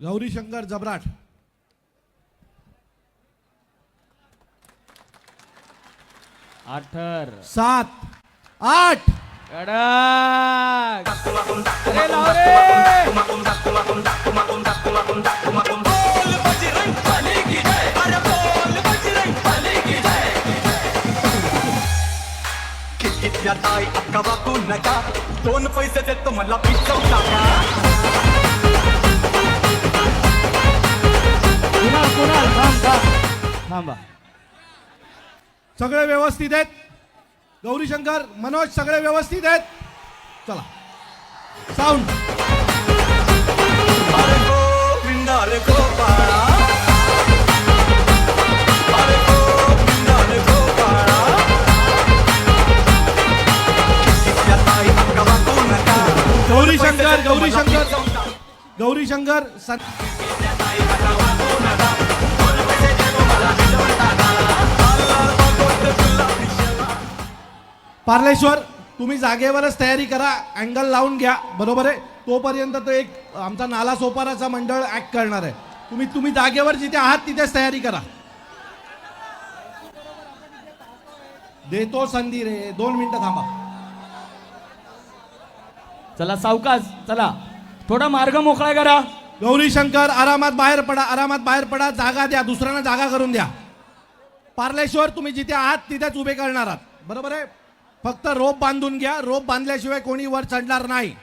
पुढे. गौरी शंकर जबराट. अठर सात आठ. कडक अरे लाव रे कितल्या ताई अक्का वाकू नका. दोन पैसे देतो मला पिचव टाका थांबा. सगळे व्यवस्थित आहेत? गौरी शंकर मनोज सगळे व्यवस्थित आहेत? चला. साऊंड गौरीशंकर गौरीशंकर अरे पार्लेश्वर तुम्ही जागेवरच तयारी करा अँगल लावून घ्या बरोबर आहे? तोपर्यंत तो एक आमचा नाला सोपाराचा मंडळ ऍक्ट करणार आहे. तुम्ही तुम्ही जागेवर जिथे आहात तिथेच तयारी करा. देतो संधी रे दोन मिनिटं थांबा. चला सावकाश चला. थोडा मार्ग मोकळा करा. गौरी शंकर आरामात बाहेर पडा आरामात बाहेर पडा जागा द्या दुसऱ्यांना जागा करून द्या. पार्लेश्वर तुम्ही जिथे आहात तिथेच उभे करणार आहात. बरोबर आहे? फक्त रोप बांधून घ्या. रोप बांधल्याशिवाय कोणी वर चढणार नाही.